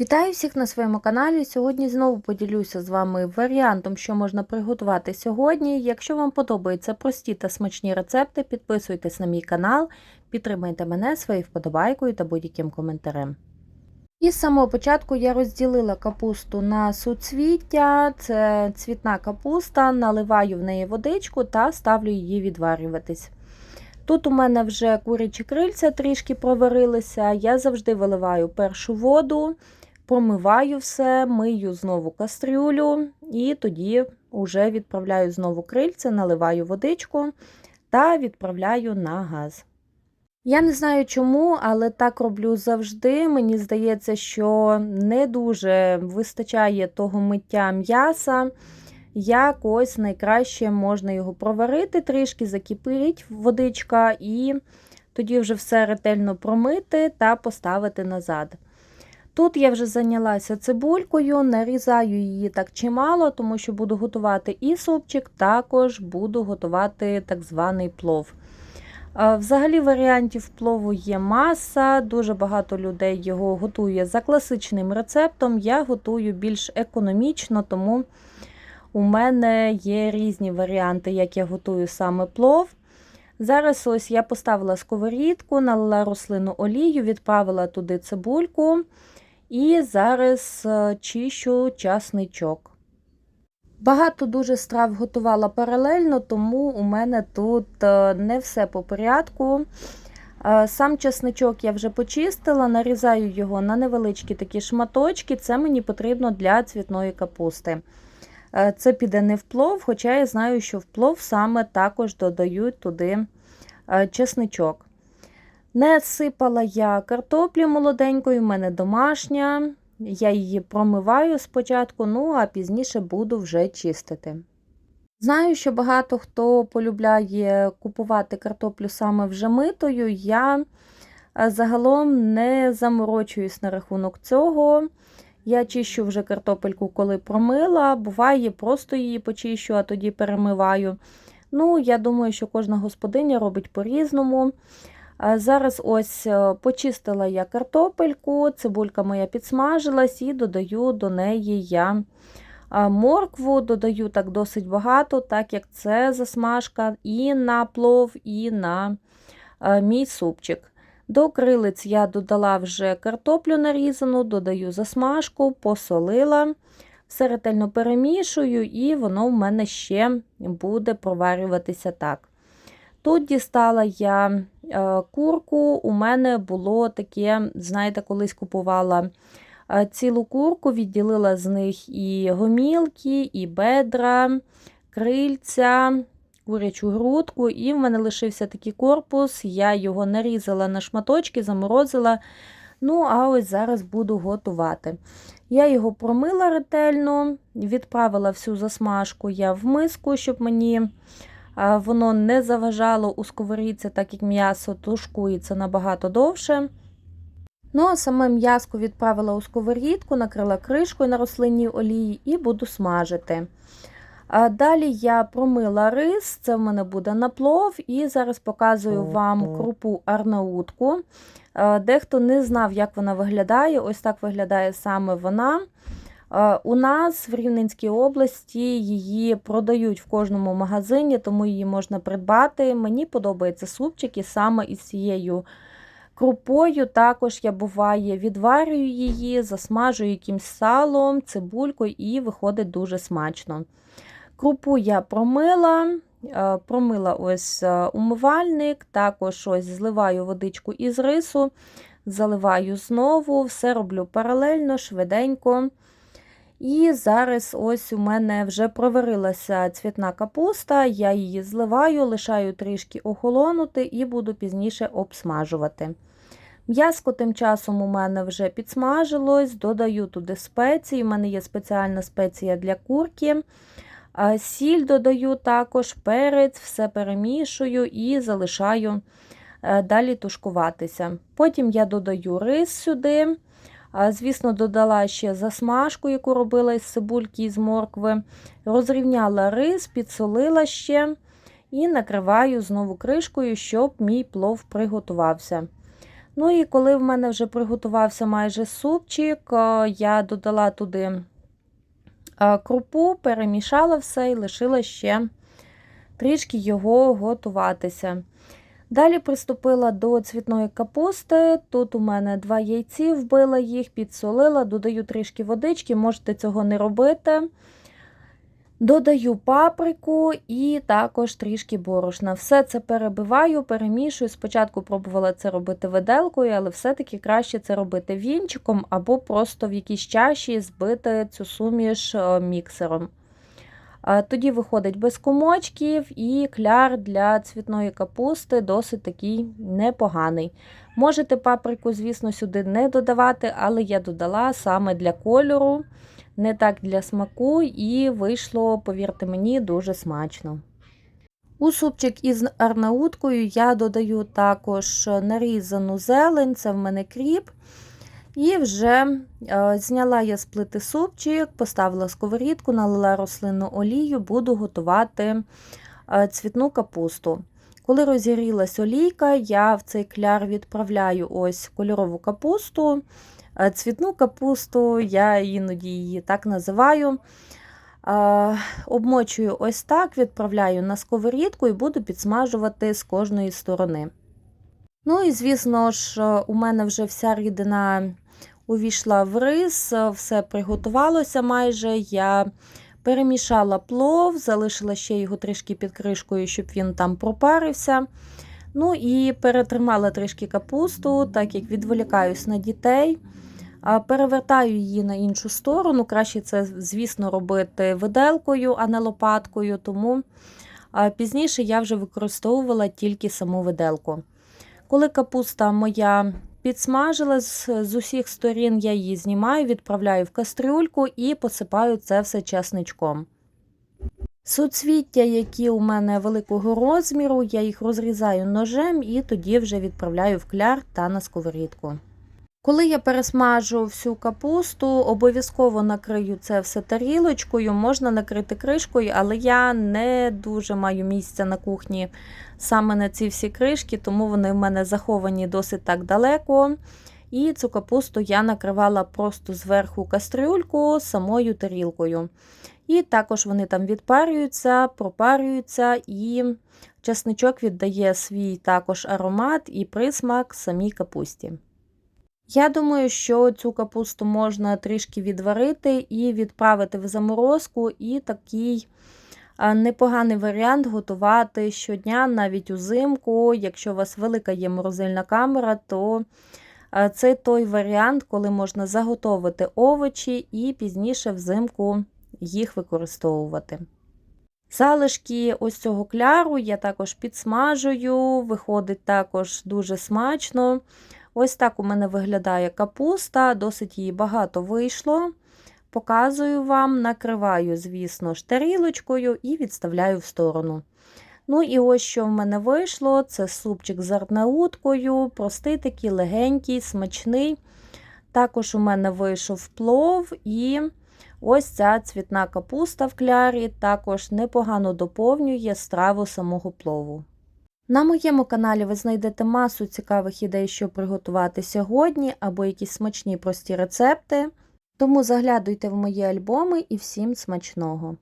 Вітаю всіх на своєму каналі. Сьогодні знову поділюся з вами варіантом, що можна приготувати сьогодні. Якщо вам подобаються прості та смачні рецепти, підписуйтесь на мій канал, підтримайте мене своєю вподобайкою та будь-яким коментарем. І з самого початку я розділила капусту на суцвіття, це цвітна капуста, наливаю в неї водичку та ставлю її відварюватись. Тут у мене вже курячі крильця трішки проварилися, я завжди виливаю першу воду, промиваю все, мию знову кастрюлю і тоді вже відправляю знову крильця, наливаю водичку та відправляю на газ. Я не знаю чому, але так роблю завжди. Мені здається, що не дуже вистачає того миття м'яса. Як ось найкраще можна його проварити, трішки закипить водичка, і тоді вже все ретельно промити та поставити назад. Тут я вже зайнялася цибулькою, нарізаю її так чимало, тому що буду готувати і супчик, також буду готувати так званий плов. Взагалі, варіантів плову є маса, дуже багато людей його готує за класичним рецептом. Я готую більш економічно, тому у мене є різні варіанти, як я готую саме плов. Зараз ось я поставила сковорідку, налила рослину олію, відправила туди цибульку і зараз е, чищу часничок. Багато дуже страв готувала паралельно, тому у мене тут е, не все по порядку. Е, сам часничок я вже почистила, нарізаю його на невеличкі такі шматочки, це мені потрібно для цвітної капусти. Це піде не в плов, хоча я знаю, що в плов саме також додають туди чесничок. Не сипала я картоплі молоденькою, в мене домашня. Я її промиваю спочатку, ну а пізніше буду вже чистити. Знаю, що багато хто полюбляє купувати картоплю саме вже митою. Я загалом не заморочуюсь на рахунок цього. Я чищу вже картопельку, коли промила. Буває, просто її почищу, а тоді перемиваю. Ну, я думаю, що кожна господиня робить по-різному. Зараз ось е, почистила я картопельку, цибулька моя підсмажилась і додаю до неї я моркву, додаю так досить багато, так як це засмажка і на плов, і на мій супчик. До крилиць я додала вже картоплю нарізану, додаю засмажку, посолила, все ретельно перемішую, і воно в мене ще буде проварюватися так. Тут дістала я е, курку, у мене було таке, знаєте, колись купувала е, цілу курку, відділила з них і гомілки, і бедра, крильця, курячу грудку, і в мене лишився такий корпус, я його нарізала на шматочки, заморозила. Ну, а ось зараз буду готувати. Я його промила ретельно, відправила всю засмажку я в миску, щоб мені воно не заважало у сковорідці, так як м'ясо тушкується набагато довше. Ну, а саме м'яско відправила у сковорідку, накрила кришкою на рослинній олії і буду смажити. Далі я промила рис, це в мене буде на плов, і зараз показую вам крупу арнаутку. Дехто не знав, як вона виглядає. Ось так виглядає саме вона. У нас в Рівненській області її продають в кожному магазині, тому її можна придбати. Мені подобається супчик і саме із цією крупою. Також я буває відварюю її, засмажую якимсь салом, цибулькою і виходить дуже смачно. Крупу я промила, промила ось умивальник, також ось зливаю водичку із рису, заливаю знову, все роблю паралельно, швиденько. І зараз ось у мене вже проварилася цвітна капуста, я її зливаю, лишаю трішки охолонути і буду пізніше обсмажувати. М'яско тим часом у мене вже підсмажилось, додаю туди спеції, у мене є спеціальна спеція для курки. Сіль додаю також, перець, все перемішую і залишаю е, далі тушкуватися. Потім я додаю рис сюди. Звісно, додала ще засмажку, яку робила із цибульки і з моркви. Розрівняла рис, підсолила ще і накриваю знову кришкою, щоб мій плов приготувався. Ну і коли в мене вже приготувався майже супчик, я додала туди крупу, перемішала все і лишила ще трішки його готуватися. Далі приступила до цвітної капусти. Тут у мене два яйці, вбила їх, підсолила, додаю трішки водички, можете цього не робити. Додаю паприку і також трішки борошна. Все це перебиваю, перемішую. Спочатку пробувала це робити виделкою, але все-таки краще це робити вінчиком або просто в якійсь чаші збити цю суміш е, міксером. Тоді виходить без комочків і кляр для цвітної капусти досить такий непоганий. Можете паприку, звісно, сюди не додавати, але я додала саме для кольору, не так для смаку, і вийшло, повірте мені, дуже смачно. У супчик із арнауткою я додаю також нарізану зелень, це в мене кріп. І вже е, зняла я з плити супчик, поставила сковорідку, налила рослинну олію, буду готувати е, цвітну капусту. Коли розігрілась олійка, я в цей кляр відправляю ось кольорову капусту. Е, цвітну капусту, я іноді її так називаю. Обмочую ось так, відправляю на сковорідку і буду підсмажувати з кожної сторони. Ну і, звісно ж, у мене вже вся рідина увійшла в рис, все приготувалося майже. Я перемішала плов, залишила ще його трішки під кришкою, щоб він там пропарився. Ну і перетримала трішки капусту, так як відволікаюсь на дітей. Перевертаю її на іншу сторону. Краще це, звісно, робити виделкою, а не лопаткою, тому пізніше я вже використовувала тільки саму виделку. Коли капуста моя підсмажилась, з усіх сторін я її знімаю, відправляю в кастрюльку і посипаю це все чесничком. Суцвіття, які у мене великого розміру, я їх розрізаю ножем і тоді вже відправляю в кляр та на сковорідку. Коли я пересмажу всю капусту, обов'язково накрию це все тарілочкою, можна накрити кришкою, але я не дуже маю місця на кухні саме на ці всі кришки, тому вони в мене заховані досить так далеко. І цю капусту я накривала просто зверху кастрюльку самою тарілкою. І також вони там відпарюються, пропарюються, і часничок віддає свій також аромат і присмак самій капусті. Я думаю, що цю капусту можна трішки відварити і відправити в заморозку, і такий непоганий варіант готувати щодня, навіть узимку. Якщо у вас велика є морозильна камера, то це той варіант, коли можна заготовити овочі і пізніше взимку їх використовувати. Залишки ось цього кляру я також підсмажую, виходить також дуже смачно. Ось так у мене виглядає капуста, досить її багато вийшло. Показую вам, накриваю, звісно ж, тарілочкою і відставляю в сторону. Ну, і ось що в мене вийшло: це супчик з арнауткою, простий такий легенький, смачний. Також у мене вийшов плов і ось ця цвітна капуста в клярі, також непогано доповнює страву самого плову. На моєму каналі ви знайдете масу цікавих ідей, що приготувати сьогодні, або якісь смачні прості рецепти. Тому заглядуйте в мої альбоми і всім смачного!